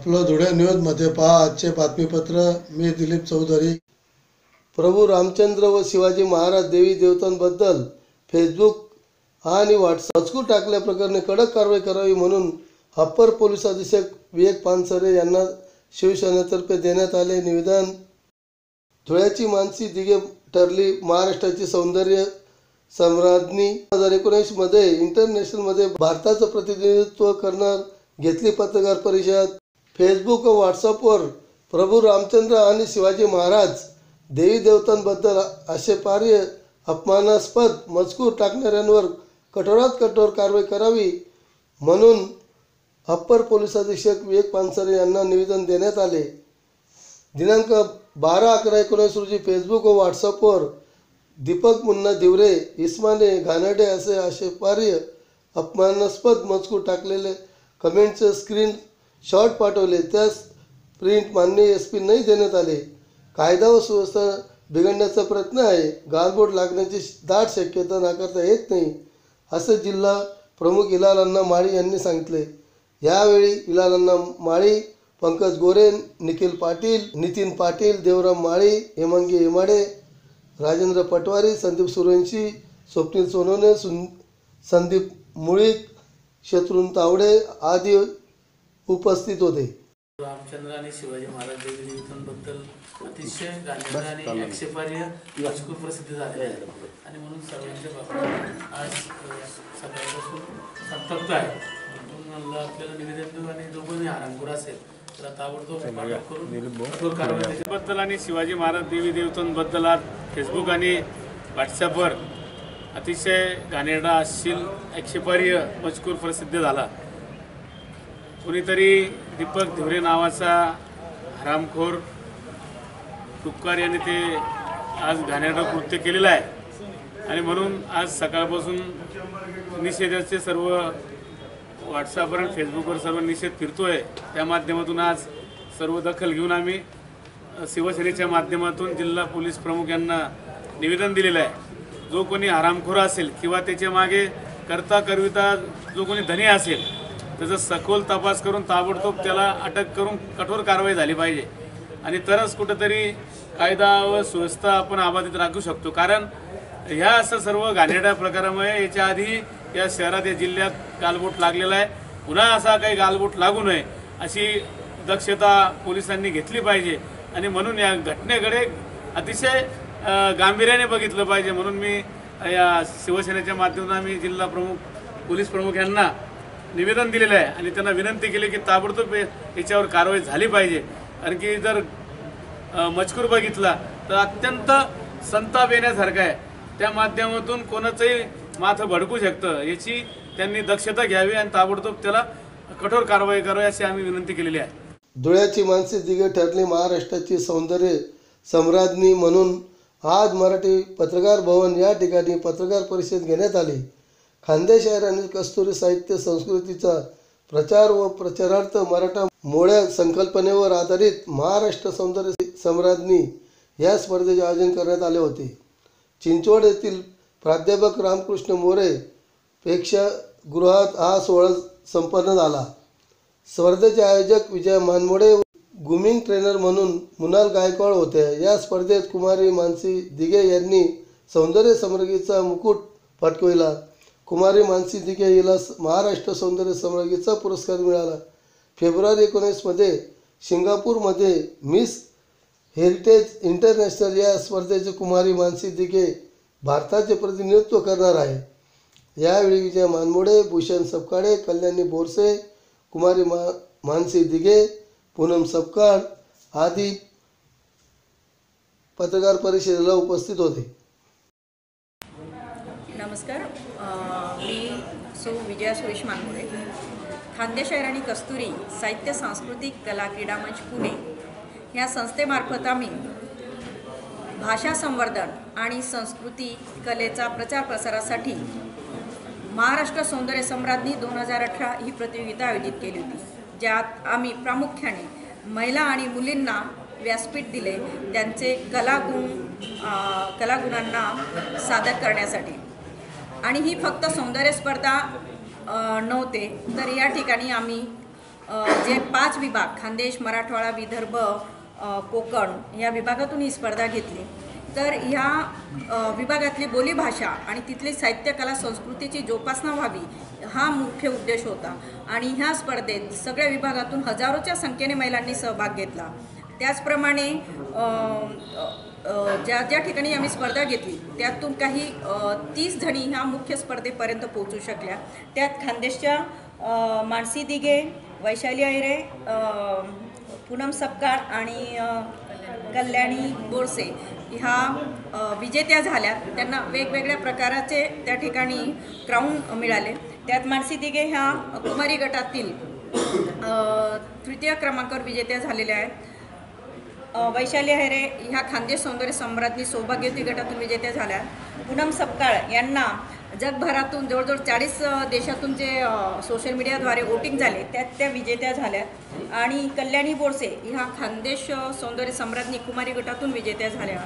आपलं धुळे न्यूजमध्ये पहा आजचे बातमीपत्र. मी दिलीप चौधरी. प्रभू रामचंद्र व शिवाजी महाराज देवी देवतांबद्दल फेसबुक आणि व्हॉट्सअप मजकूर टाकल्याप्रकरणी कडक कारवाई करावी म्हणून अप्पर पोलीस अधीक्षक विवेक पानसरे यांना शिवसेनेतर्फे देण्यात आले निवेदन. धुळ्याची मानसी दिघे ठरली. महाराष्ट्राची सौंदर्य सम्राज्ञी. दोन हजार एकोणीसमध्ये इंटरनॅशनलमध्ये भारताचं प्रतिनिधित्व करणार घेतली पत्रकार परिषद. फेसबुक व व्हॉट्सअपवर प्रभू रामचंद्र आणि शिवाजी महाराज देवी देवतांबद्दल आक्षेपार्ह अपमानास्पद मजकूर टाकणाऱ्यांवर कठोरात कठोर कारवाई करावी म्हणून अप्पर पोलीस अधीक्षक विवेक पानसरे यांना निवेदन देण्यात आले. दिनांक बारा अकरा एकोणीस रोजी फेसबुक व व्हॉट्सअपवर दीपक मुन्ना दिवरे इस्माने घाणेरडे असे आक्षेपार्ह अपमानास्पद मजकूर टाकलेले कमेंटचे स्क्रीन शॉट पाठवले त्यास प्रिंट मान्य एस पी नाही देण्यात आले. कायदा व सुव्यवस्था बिघडण्याचा प्रयत्न आहे. गालबोट लागण्याची दाट शक्यता नाकारता येत नाही असं जिल्हा प्रमुख इलालांना माळी यांनी सांगितले. यावेळी इलालांना माळी पंकज गोरे निखिल पाटील नितीन पाटील देवराम माळी हेमंगी हेमाडे राजेंद्र पटवारी संदीप सुरवंशी स्वप्नील सोनवणे सुन संदीप मुळीक शत्रुन तावडे आदी उपस्थित होते. रामचंद्र आणि शिवाजी महाराज देवी देवतांबद्दल अतिशय गांधीर आणि आक्षेपार्ह मजकूर प्रसिद्ध झालेले आहे आणि म्हणून सर्वांच्या बाबतीत आज अ, सकाळपासून संतप्त आहे. म्हणून आपल्याला निवेदन देऊ आणि जो कोणी हरामखोर असेल कठोर कारवाई त्याच्या- बद्दल आणि शिवाजी महाराज देवी देवतांबद्दल आज फेसबुक आणि व्हॉट्सॲपवर अतिशय घाणेरडा अश्लील आक्षेपार्ह मजकूर प्रसिद्ध झाला. कुणीतरी दीपक धिवरे नावाचा हरामखोर तुपकार यांनी ते आज घाणेरडं कृत्य केलेलं आहे. आणि म्हणून आज सकाळपासून निषेधाचे सर्व व्हॉट्सअपवर आणि फेसबुकवर सर्व निषेध फिरतोय. त्या माध्यमातून आज सर्व दखल घेऊन आम्ही शिवसेनेच्या माध्यमातून जिल्हा पोलीस प्रमुख यांना निवेदन दिलेलं आहे. जो कोणी हरामखोर असेल किंवा त्याच्यामागे करता करविता जो कोणी धनी असेल त्याचा सखोल तपास करून ताबडतोब त्याला अटक करून कठोर कारवाई झाली पाहिजे. आणि तरच कुठंतरी कायदा व सुव्यवस्था आपण अबाधित राखू शकतो. कारण ह्या असं सर्व घाणेरड्या प्रकारामुळे याच्या आधी या शहरात या जिल्ह्यात गालबोट लागलेला आहे. पुन्हा असा काही गालबोट लागू नये अशी दक्षता पोलिसांनी घेतली पाहिजे. आणि म्हणून या घटनेकडे अतिशय गांभीर्याने बघितलं पाहिजे. म्हणून मी या शिवसेनेच्या माध्यमातून आम्ही जिल्हा प्रमुख पोलीस प्रमुख यांना निवेदन दिलेलं आहे आणि त्यांना विनंती केली की ताबडतोब याच्यावर कारवाई झाली पाहिजे. आणखी जर मजकूर बघितला तर अत्यंत संताप येण्यासारखा आहे. त्या माध्यमातून कोणाचंही माथं भडकू शकतं याची त्यांनी दक्षता घ्यावी आणि ताबडतोब त्याला कठोर कारवाई करावी अशी आम्ही विनंती केलेली आहे. धुळ्याची मानसिक दिगे ठरली महाराष्ट्राची सौंदर्य सम्राज्ञी म्हणून आज मराठी पत्रकार भवन या ठिकाणी पत्रकार परिषद घेण्यात आली. खानदेश आणि कस्तुरी साहित्य संस्कृतीचा प्रचार व प्रचारार्थ मराठा मोळ्या संकल्पनेवर आधारित महाराष्ट्र सौंदर्य सम्राज्ञी या स्पर्धेचे आयोजन करण्यात आले होते. चिंचवड येथील प्राध्यापक रामकृष्ण मोरे पेक्षा गृहात हा सोहळा संपन्न झाला. स्पर्धेचे आयोजक विजय मानमोडे गुमिंग ट्रेनर म्हणून मुनाल गायकवाड होते. या स्पर्धेत कुमारी मानसी दिघे यांनी सौंदर्य समृद्धीचा मुकुट पटकविला कुमारी मानसी दिघे हिला महाराष्ट्र सौंदर्य सम्राज्ञीचा पुरस्कार मिळाला. फेब्रुवारी एकोणीसमध्ये सिंगापूरमध्ये मिस हेरिटेज इंटरनॅशनल या स्पर्धेचे कुमारी मानसी दिघे भारताचे प्रतिनिधित्व करणार आहे. यावेळी विजय मानमोडे भूषण सपकाळे कल्याणी बोरसे कुमारी मा मानसी दिघे पूनम सपकाळ आदी पत्रकार परिषदेला उपस्थित होते. नमस्कार. मी सो विजया सुरेश मानमोडे खानदेशहर आणि कस्तुरी साहित्य सांस्कृतिक कला क्रीडा मंच पुणे. या संस्थेमार्फत आम्ही भाषा संवर्धन आणि संस्कृती कलेचा प्रचार प्रसारासाठी महाराष्ट्र सौंदर्य सम्राज्ञी दोन हजार अठरा ही प्रतियोगिता आयोजित केली होती. ज्यात आम्ही प्रामुख्याने महिला आणि मुलींना व्यासपीठ दिले त्यांचे कलागुण कलागुणांना सादर करण्यासाठी. आणि ही फक्त सौंदर्य स्पर्धा नव्हते. तर या ठिकाणी आम्ही जे पाच विभाग खानदेश मराठवाडा विदर्भ कोकण या विभागातून ही स्पर्धा घेतली. तर ह्या विभागातली बोलीभाषा आणि तिथली साहित्य कला संस्कृतीची जोपासना व्हावी हा मुख्य उद्देश होता. आणि ह्या स्पर्धेत सगळ्या विभागातून हजारोच्या संख्येने महिलांनी सहभाग घेतला. त्याचप्रमाणे ज्या ज्या ठिकाणी आम्ही स्पर्धा घेतली त्यातून काही तीस जणी ह्या मुख्य स्पर्धेपर्यंत पोहोचू शकल्या. त्यात खानदेशच्या मानसी दिघे वैशाली अहिरे पूनम सपकाळ आणि कल्याणी बोरसे ह्या विजेत्या झाल्या. त्यांना वेगवेगळ्या प्रकाराचे त्या ठिकाणी क्राऊन मिळाले. त्यात मानसी दिघे ह्या कुमारी गटातील तृतीय क्रमांकावर विजेत्या झालेल्या आहेत. वैशाली हैरे ह्या खानदेश सौंदर्य सम्राज्ञी सौभाग्यवती गटातून विजेत्या झाल्या. पूनम सपकाळ यांना जगभरातून जवळजवळ चाळीस देशातून जे सोशल मीडियाद्वारे वोटिंग झाले त्यात त्या विजेत्या झाल्या. आणि कल्याणी बोरसे ह्या खानदेश सौंदर्य सम्राज्ञी कुमारी गटातून विजेत्या झाल्या.